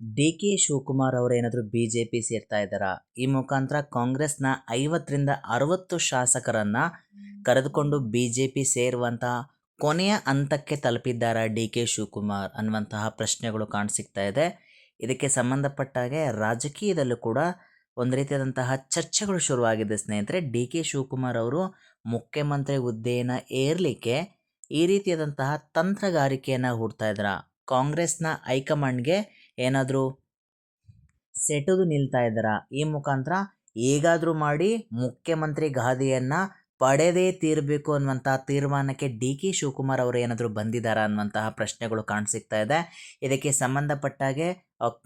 D K Shivakumar ಅವರು ಏನಾದರೂ B J P ಸೇರ್ತಾ ಇದ್ದಾರಾ? ಈ ಮುಖಾಂತರ ಕಾಂಗ್ರೆಸ್ನ ಐವತ್ತರಿಂದ ಅರವತ್ತು ಶಾಸಕರನ್ನು ಕರೆದುಕೊಂಡು ಬಿ ಜೆ ಪಿ ಸೇರುವಂತಹ ಕೊನೆಯ ಹಂತಕ್ಕೆ ತಲುಪಿದ್ದಾರಾ ಡಿ ಕೆ ಶಿವಕುಮಾರ್ ಅನ್ನುವಂತಹ ಪ್ರಶ್ನೆಗಳು ಕಾಣಸಿಗ್ತಾ ಇದೆ. ಇದಕ್ಕೆ ಸಂಬಂಧಪಟ್ಟಾಗೆ ರಾಜಕೀಯದಲ್ಲೂ ಕೂಡ ಒಂದು ರೀತಿಯಾದಂತಹ ಚರ್ಚೆಗಳು ಶುರುವಾಗಿದೆ ಸ್ನೇಹಿತರೆ. ಡಿ ಕೆ ಶಿವಕುಮಾರ್ ಅವರು ಮುಖ್ಯಮಂತ್ರಿ ಹುದ್ದೆಯನ್ನು ಏರಲಿಕ್ಕೆ ಈ ರೀತಿಯಾದಂತಹ ತಂತ್ರಗಾರಿಕೆಯನ್ನು ಹೂಡ್ತಾ ಇದ್ದಾರಾ? ಕಾಂಗ್ರೆಸ್ನ ಹೈಕಮಾಂಡ್ಗೆ ಏನಾದರೂ ಸೆಟದು ನಿಲ್ತಾ ಇದ್ದಾರಾ, ಈ ಮುಖಾಂತರ ಹೇಗಾದರೂ ಮಾಡಿ ಮುಖ್ಯಮಂತ್ರಿ ಗಾದಿಯನ್ನು ಪಡೆದೇ ತೀರಬೇಕು ಅನ್ನುವಂಥ ತೀರ್ಮಾನಕ್ಕೆ ಡಿ ಕೆ ಶಿವಕುಮಾರ್ ಅವರು ಏನಾದರೂ ಬಂದಿದ್ದಾರಾ ಅನ್ನುವಂತಹ ಪ್ರಶ್ನೆಗಳು ಕಾಣಿಸ್ತಾ ಇದೆ. ಇದಕ್ಕೆ ಸಂಬಂಧಪಟ್ಟಾಗೆ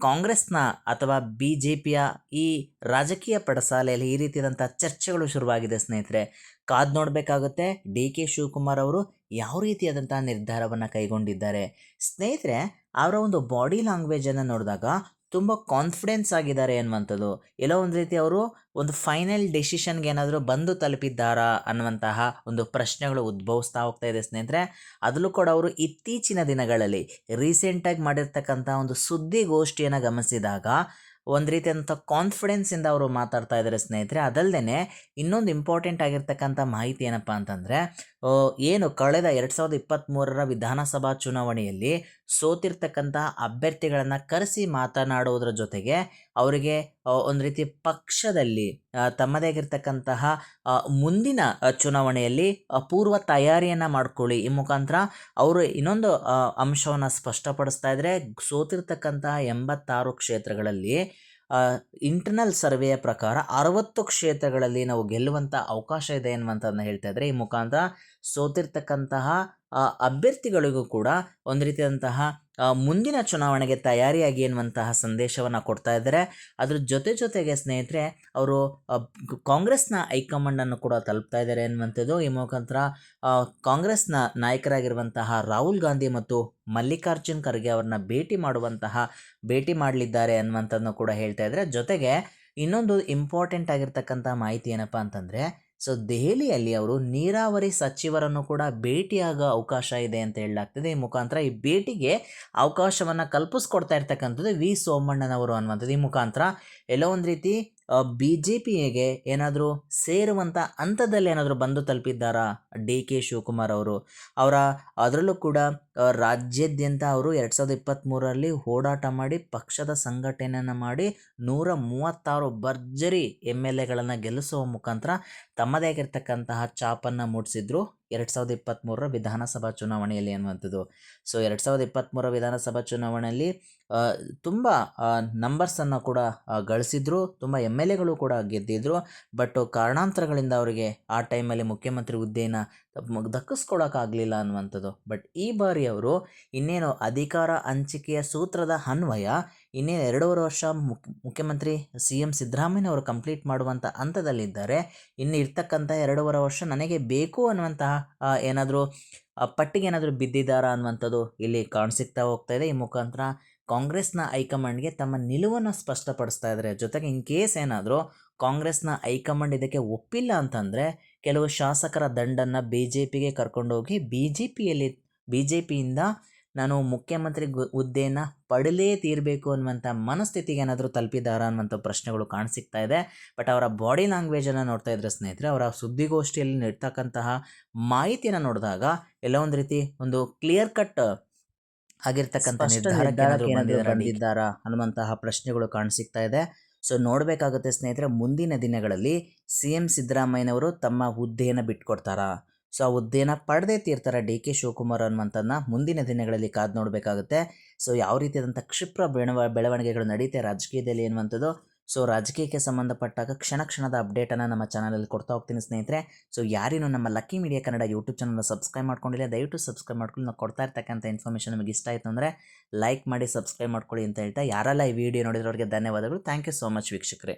ಕಾಂಗ್ರೆಸ್ನ ಅಥವಾ ಬಿ ಜೆ ಪಿಯ ಈ ರಾಜಕೀಯ ಪಡಸಾಲೆಯಲ್ಲಿ ಈ ರೀತಿಯಾದಂಥ ಚರ್ಚೆಗಳು ಶುರುವಾಗಿದೆ ಸ್ನೇಹಿತರೆ. ಕಾದು ನೋಡಬೇಕಾಗುತ್ತೆ, ಡಿ ಕೆ ಶಿವಕುಮಾರ್ ಅವರು ಯಾವ ರೀತಿಯಾದಂಥ ನಿರ್ಧಾರವನ್ನು ಕೈಗೊಂಡಿದ್ದಾರೆ. ಸ್ನೇಹಿತರೆ ಅವರ ಒಂದು ಬಾಡಿ ಲ್ಯಾಂಗ್ವೇಜನ್ನು ನೋಡಿದಾಗ ತುಂಬ ಕಾನ್ಫಿಡೆನ್ಸ್ ಆಗಿದ್ದಾರೆ ಅನ್ನುವಂಥದ್ದು. ಎಲ್ಲೋ ಒಂದು ರೀತಿ ಅವರು ಒಂದು ಫೈನಲ್ ಡಿಸಿಷನ್ಗೆ ಏನಾದರೂ ಬಂದು ತಲುಪಿದ್ದಾರಾ ಅನ್ನುವಂತಹ ಒಂದು ಪ್ರಶ್ನೆಗಳು ಉದ್ಭವಿಸ್ತಾ ಹೋಗ್ತಾ ಇದೆ ಸ್ನೇಹಿತರೆ. ಅದರಲ್ಲೂ ಕೂಡ ಅವರು ಇತ್ತೀಚಿನ ದಿನಗಳಲ್ಲಿ ರೀಸೆಂಟಾಗಿ ಮಾಡಿರ್ತಕ್ಕಂಥ ಒಂದು ಸುದ್ದಿಗೋಷ್ಠಿಯನ್ನು ಗಮನಿಸಿದಾಗ ಒಂದು ರೀತಿಯಾದಂಥ ಕಾನ್ಫಿಡೆನ್ಸಿಂದ ಅವರು ಮಾತಾಡ್ತಾ ಇದ್ದಾರೆ ಸ್ನೇಹಿತರೆ. ಅದಲ್ಲದೆ ಇನ್ನೊಂದು ಇಂಪಾರ್ಟೆಂಟ್ ಆಗಿರ್ತಕ್ಕಂಥ ಮಾಹಿತಿ ಏನಪ್ಪ ಅಂತಂದರೆ ಏನು ಕಳೆದ ಎರಡು ಸಾವಿರದ ಇಪ್ಪತ್ತ್ಮೂರರ ವಿಧಾನಸಭಾ ಚುನಾವಣೆಯಲ್ಲಿ ಸೋತಿರ್ತಕ್ಕಂತಹ ಅಭ್ಯರ್ಥಿಗಳನ್ನು ಕರೆಸಿ ಮಾತನಾಡುವುದರ ಜೊತೆಗೆ ಅವರಿಗೆ ಒಂದು ರೀತಿ ಪಕ್ಷದಲ್ಲಿ ತಮ್ಮದೇ ಆಗಿರ್ತಕ್ಕಂತಹ ಮುಂದಿನ ಚುನಾವಣೆಯಲ್ಲಿ ಪೂರ್ವ ತಯಾರಿಯನ್ನು ಮಾಡ್ಕೊಳ್ಳಿ. ಈ ಮುಖಾಂತರ ಅವರು ಇನ್ನೊಂದು ಅಂಶವನ್ನು ಸ್ಪಷ್ಟಪಡಿಸ್ತಾ ಇದ್ದರೆ ಸೋತಿರ್ತಕ್ಕಂತಹ ಎಂಬತ್ತಾರು ಕ್ಷೇತ್ರಗಳಲ್ಲಿ ಇಂಟರ್ನಲ್ ಸರ್ವೆಯ ಪ್ರಕಾರ ಅರವತ್ತು ಕ್ಷೇತ್ರಗಳಲ್ಲಿ ನಾವು ಗೆಲ್ಲುವಂಥ ಅವಕಾಶ ಇದೆ ಅನ್ನುವಂಥದ್ದನ್ನ ಹೇಳ್ತಾ ಇದ್ದಾರೆ ಈ ಮುಖಾಂತರ ಸೋತಿರ್ತಕ್ಕಂತಹ ಅಭ್ಯರ್ಥಿಗಳಿಗೂ ಕೂಡ ಒಂದು ರೀತಿಯಾದಂತಹ ಮುಂದಿನ ಚುನಾವಣೆಗೆ ತಯಾರಿಯಾಗಿ ಎನ್ನುವಂತಹ ಸಂದೇಶವನ್ನು ಕೊಡ್ತಾ ಇದ್ದಾರೆ. ಅದ್ರ ಜೊತೆ ಜೊತೆಗೆ ಸ್ನೇಹಿತರೆ, ಅವರು ಕಾಂಗ್ರೆಸ್ನ ಹೈಕಮಾಂಡನ್ನು ಕೂಡ ತಲುಪ್ತಾ ಇದ್ದಾರೆ ಎನ್ನುವಂಥದ್ದು ಈ ಮುಖಾಂತರ ಕಾಂಗ್ರೆಸ್ನ ನಾಯಕರಾಗಿರುವಂತಹ ರಾಹುಲ್ ಗಾಂಧಿ ಮತ್ತು ಮಲ್ಲಿಕಾರ್ಜುನ್ ಖರ್ಗೆ ಅವ್ರನ್ನ ಭೇಟಿ ಮಾಡುವಂತಹ, ಭೇಟಿ ಮಾಡಲಿದ್ದಾರೆ ಅನ್ನುವಂಥದ್ದನ್ನು ಕೂಡ ಹೇಳ್ತಾ ಇದ್ದಾರೆ. ಜೊತೆಗೆ ಇನ್ನೊಂದು ಇಂಪಾರ್ಟೆಂಟ್ ಆಗಿರ್ತಕ್ಕಂಥ ಮಾಹಿತಿ ಏನಪ್ಪ ಅಂತಂದರೆ ಸೊ ದೆಹಲಿಯಲ್ಲಿ ಅವರು ನೀರಾವರಿ ಸಚಿವರನ್ನು ಕೂಡ ಭೇಟಿಯಾಗೋ ಅವಕಾಶ ಇದೆ ಅಂತ ಹೇಳಲಾಗ್ತದೆ. ಈ ಮುಖಾಂತರ ಈ ಭೇಟಿಗೆ ಅವಕಾಶವನ್ನು ಕಲ್ಪಿಸ್ಕೊಡ್ತಾ ಇರ್ತಕ್ಕಂಥದ್ದು ವಿ ಸೋಮಣ್ಣನವರು ಅನ್ನುವಂಥದ್ದು. ಈ ಮುಖಾಂತರ ಎಲ್ಲೋ ಒಂದು ರೀತಿ ಬಿ ಜೆ ಪಿಗೆ ಏನಾದರೂ ಸೇರುವಂಥ ಹಂತದಲ್ಲಿ ಏನಾದರೂ ಬಂದು ತಲುಪಿದ್ದಾರಾ ಡಿ ಕೆ ಶಿವಕುಮಾರ್ ಅವರು? ಅವರ ಅದರಲ್ಲೂ ಕೂಡ ರಾಜ್ಯಾದ್ಯಂತ ಅವರು ಎರಡು ಸಾವಿರದ ಇಪ್ಪತ್ತ್ಮೂರರಲ್ಲಿ ಓಡಾಟ ಮಾಡಿ, ಪಕ್ಷದ ಸಂಘಟನೆಯನ್ನು ಮಾಡಿ ನೂರ ಮೂವತ್ತಾರು ಭರ್ಜರಿ ಎಂ ಎಲ್ ಎಗಳನ್ನು ಗೆಲ್ಲಿಸುವ ಮುಖಾಂತರ ತಮ್ಮದೇ ಆಗಿರ್ತಕ್ಕಂತಹ ಛಾಪನ್ನು ಮೂಡಿಸಿದ್ರು. ಎರಡು ಸಾವಿರದ ಇಪ್ಪತ್ತ್ಮೂರರ ವಿಧಾನಸಭಾ ಚುನಾವಣೆಯಲ್ಲಿ ಅನ್ನುವಂಥದ್ದು. ಸೊ ಎರಡು ಸಾವಿರದ ಇಪ್ಪತ್ತ್ಮೂರ ವಿಧಾನಸಭಾ ಚುನಾವಣೆಯಲ್ಲಿ ತುಂಬ ನಂಬರ್ಸನ್ನು ಕೂಡ ಗಳಿಸಿದ್ರು, ತುಂಬ ಎಂ ಎಲ್ ಎಗಳು ಕೂಡ ಗೆದ್ದಿದ್ರು. ಬಟ್ ಕಾರಣಾಂತರಗಳಿಂದ ಅವರಿಗೆ ಆ ಟೈಮಲ್ಲಿ ಮುಖ್ಯಮಂತ್ರಿ ಹುದ್ದೆಯನ್ನು ದಕ್ಕಿಸ್ಕೊಳಕ್ಕಾಗಲಿಲ್ಲ ಅನ್ನುವಂಥದ್ದು. ಬಟ್ ಈ ಬಾರಿ ಅವರು ಇನ್ನೇನು ಅಧಿಕಾರ ಹಂಚಿಕೆಯ ಸೂತ್ರದ ಅನ್ವಯ ಇನ್ನೇನು ಎರಡೂವರೆ ವರ್ಷ ಮುಖ್ಯ ಮುಖ್ಯಮಂತ್ರಿ ಸಿ ಎಂ ಸಿದ್ದರಾಮಯ್ಯ ಅವರು ಕಂಪ್ಲೀಟ್ ಮಾಡುವಂಥ ಹಂತದಲ್ಲಿದ್ದಾರೆ. ಇನ್ನು ಇರ್ತಕ್ಕಂಥ ಎರಡೂವರೆ ವರ್ಷ ನನಗೆ ಬೇಕು ಅನ್ನುವಂತಹ ಏನಾದರೂ ಪಟ್ಟಿಗೆ ಏನಾದರೂ ಬಿದ್ದಿದ್ದಾರಾ ಅನ್ನುವಂಥದ್ದು ಇಲ್ಲಿ ಕಾಣಸಿಗ್ತಾ ಹೋಗ್ತಾ ಇದೆ. ಈ ಮುಖಾಂತರ ಕಾಂಗ್ರೆಸ್ನ ಹೈಕಮಾಂಡ್ಗೆ ತಮ್ಮ ನಿಲುವನ್ನು ಸ್ಪಷ್ಟಪಡಿಸ್ತಾ ಇದ್ದಾರೆ. ಜೊತೆಗೆ ಇನ್ ಕೇಸ್ ಏನಾದರೂ ಕಾಂಗ್ರೆಸ್ನ ಹೈಕಮಾಂಡ್ ಇದಕ್ಕೆ ಒಪ್ಪಿಲ್ಲ ಅಂತಂದರೆ ಕೆಲವು ಶಾಸಕರ ದಂಡನ್ನು ಬಿ ಜೆ ಪಿಗೆ ಕರ್ಕೊಂಡೋಗಿ ಬಿ ಜೆ ಪಿಯಲ್ಲಿ ಬಿ ಜೆ ಪಿಯಿಂದ ನಾನು ಮುಖ್ಯಮಂತ್ರಿ ಹುದ್ದೆಯನ್ನು ಪಡಲೇ ತೀರಬೇಕು ಅನ್ನುವಂಥ ಮನಸ್ಥಿತಿಗೆ ಏನಾದರೂ ತಲುಪಿದಾರ ಅನ್ನುವಂಥ ಪ್ರಶ್ನೆಗಳು ಕಾಣಸಿಗ್ತಾ ಇದೆ. ಬಟ್ ಅವರ ಬಾಡಿ ಲ್ಯಾಂಗ್ವೇಜನ್ನು ನೋಡ್ತಾ ಇದ್ರೆ ಸ್ನೇಹಿತರೆ ಅವರ ಸುದ್ದಿಗೋಷ್ಠಿಯಲ್ಲಿ ನೀಡ್ತಕ್ಕಂತಹ ಮಾಹಿತಿಯನ್ನು ನೋಡಿದಾಗ ಎಲ್ಲ ಒಂದು ರೀತಿ ಒಂದು ಕ್ಲಿಯರ್ ಕಟ್ ಆಗಿರ್ತಕ್ಕಂಥ ನಿರ್ಧಾರ ಅನ್ನುವಂತಹ ಪ್ರಶ್ನೆಗಳು ಕಾಣಸಿಗ್ತಾ ಇದೆ. ಸೊ ನೋಡಬೇಕಾಗುತ್ತೆ ಸ್ನೇಹಿತರೆ ಮುಂದಿನ ದಿನಗಳಲ್ಲಿ ಸಿ ಎಂ ಸಿದ್ದರಾಮಯ್ಯನವರು ತಮ್ಮ ಹುದ್ದೆಯನ್ನು ಬಿಟ್ಕೊಡ್ತಾರಾ? ಸೊ ಆ ಹುದ್ದೆಯನ್ನು ಪಡೆದೇ ತೀರ್ತಾರೆ ಡಿ ಕೆ ಶಿವಕುಮಾರ್ ಅನ್ನುವಂಥದ್ದನ್ನ ಮುಂದಿನ ದಿನಗಳಲ್ಲಿ ಕಾದು ನೋಡಬೇಕಾಗುತ್ತೆ. ಸೊ ಯಾವ ರೀತಿಯಾದಂಥ ಕ್ಷಿಪ್ರ ಬೆಳವ ಬೆಳವಣಿಗೆಗಳು ನಡೆಯುತ್ತೆ ರಾಜಕೀಯದಲ್ಲಿ ಅನ್ನುವಂಥದ್ದು. ಸೊ ರಾಜಕೀಯಕ್ಕೆ ಸಂಬಂಧಪಟ್ಟಾಗ ಕ್ಷಣ ಕ್ಷಣದ ಅಪ್ಡೇಟನ್ನು ನಮ್ಮ ಚಾನಲಲ್ಲಿ ಕೊಡ್ತಾ ಹೋಗ್ತೀನಿ ಸ್ನೇಹಿತರೆ. ಸೊ ಯಾರೇನು ನಮ್ಮ ಲಕ್ಕಿ ಮೀಡಿಯಾ ಕನ್ನಡ ಯೂಟ್ಯೂಬ್ ಚಾನಲ್ನ ಸಬ್ಸ್ಕ್ರೈಬ್ ಮಾಡ್ಕೊಂಡಿಲ್ಲ, ದಯವಿಟ್ಟು ಸಬ್ಸ್ಕ್ರೈಬ್ ಮಾಡ್ಕೊಂಡು ನಾವು ಕೊಡ್ತಾ ಇರ್ತಕ್ಕಂಥ ಇನ್ಫಾರ್ಮೇಷನ್ ನಿಮಗೆ ಇಷ್ಟ ಆಯಿತು ಅಂದರೆ ಲೈಕ್ ಮಾಡಿ, ಸಬ್ಸ್ಕ್ರೈಬ್ ಮಾಡ್ಕೊಳ್ಳಿ ಅಂತ ಹೇಳ್ತಾ ಯಾರೆಲ್ಲ ಈ ವಿಡಿಯೋ ನೋಡಿದ್ರವ್ರಿಗೆ ಧನ್ಯವಾದಗಳು. ಥ್ಯಾಂಕ್ ಯು ಸೋ ಮಚ್ ವೀಕ್ಷಕರೇ.